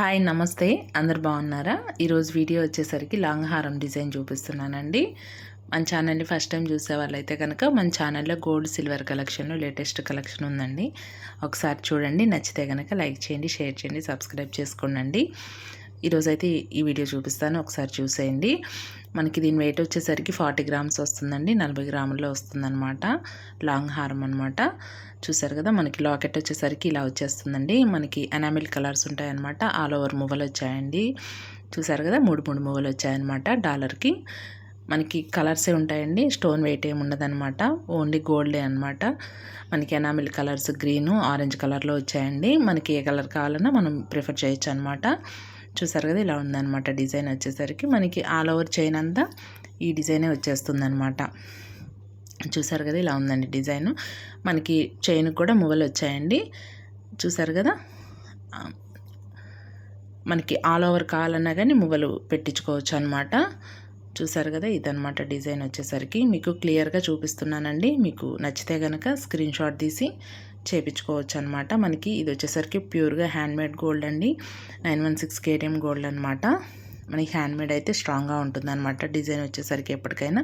Hi నమస్తే. అందరు బాగున్నారా? ఈరోజు వీడియో వచ్చేసరికి లాంగ్ హారం డిజైన్ చూపిస్తున్నానండి. మన ఛానల్ని ఫస్ట్ టైం చూసే వాళ్ళైతే కనుక మన ఛానల్లో gold silver collection latest collection ఉందండి. ఒకసారి చూడండి నచ్చితే కనుక లైక్ చేయండి షేర్ చేయండి సబ్స్క్రైబ్ చేసుకోండి ఈరోజైతే ఈ వీడియో చూపిస్తాను ఒకసారి చూసేయండి. మనకి దీని వెయిట్ వచ్చేసరికి ఫార్టీ గ్రామ్స్ వస్తుందండి. నలభై గ్రాముల్లో వస్తుందన్నమాట. లాంగ్ హారం అనమాట చూసారు కదా మనకి లాకెట్ వచ్చేసరికి ఇలా వచ్చేస్తుందండి. మనకి ఎనామిల్ కలర్స్ ఉంటాయన్నమాట. ఆల్ ఓవర్ మువ్వలు వచ్చాయండి. చూసారు కదా మూడు మూడు మువ్వలు వచ్చాయన్నమాట డాలర్కి మనకి కలర్సే ఉంటాయండి. స్టోన్ వెయిట్ ఏమి ఉండదన్నమాట. ఓన్లీ గోల్డే అనమాట మనకి ఎనామిల్ కలర్స్ గ్రీను ఆరెంజ్ కలర్లో వచ్చాయండి. మనకి ఏ కలర్ కావాలన్నా మనం ప్రిఫర్ చేయొచ్చు అనమాట చూసారు కదా ఇలా ఉందన్నమాట డిజైన్ వచ్చేసరికి. మనకి ఆల్ ఓవర్ చైన్ అంతా ఈ డిజైనే వచ్చేస్తుంది అనమాట చూసారు కదా ఇలా ఉందండి డిజైన్. మనకి చైన్ కూడా మువ్వలు వచ్చాయండి. చూసారు కదా మనకి ఆల్ ఓవర్ కావాలన్నా కానీ మువ్వలు పెట్టించుకోవచ్చు అనమాట చూసారు కదా ఇదనమాట డిజైన్ వచ్చేసరికి. మీకు క్లియర్గా చూపిస్తున్నానండి. మీకు నచ్చితే కనుక స్క్రీన్ షాట్ తీసి చేపించుకోవచ్చు అనమాట మనకి ఇది వచ్చేసరికి ప్యూర్గా హ్యాండ్మేడ్ గోల్డ్ అండి. Nine one six KTM gold అనమాట మనకి హ్యాండ్మేడ్ అయితే స్ట్రాంగ్గా ఉంటుంది అనమాట డిజైన్ వచ్చేసరికి ఎప్పటికైనా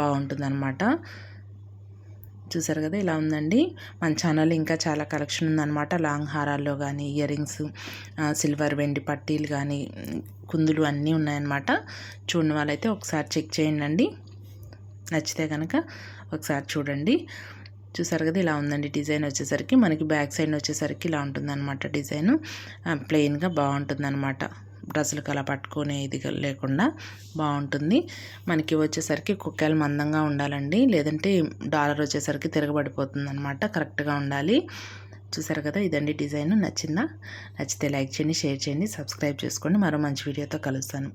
బాగుంటుందన్నమాట. చూసారు కదా ఇలా ఉందండి. మన ఛానల్ ఇంకా చాలా కలెక్షన్ ఉందన్నమాట. లాంగ్ హారాల్లో కానీ ఇయర్ రింగ్స్ సిల్వర్ వెండి పట్టీలు కానీ కుందులు అన్నీ ఉన్నాయన్నమాట. చూడని వాళ్ళైతే ఒకసారి చెక్ చేయండి నచ్చితే కనుక ఒకసారి చూడండి. చూసారు కదా ఇలా ఉందండి డిజైన్ వచ్చేసరికి. మనకి బ్యాక్ సైడ్ వచ్చేసరికి ఇలా ఉంటుందన్నమాట డిజైను. ప్లెయిన్గా బాగుంటుందన్నమాట. డ్రెస్సులకు అలా పట్టుకునే ఇది లేకుండా బాగుంటుంది. మనకి వచ్చేసరికి కుక్కలు మందంగా ఉండాలండి. లేదంటే డాలర్ వచ్చేసరికి తిరగబడిపోతుంది అనమాట కరెక్ట్గా ఉండాలి. చూసారు కదా ఇదండి డిజైన్. నచ్చిందా? నచ్చితే లైక్ చేయండి షేర్ చేయండి సబ్స్క్రైబ్ చేసుకోండి. మరో మంచి వీడియోతో కలుస్తాను.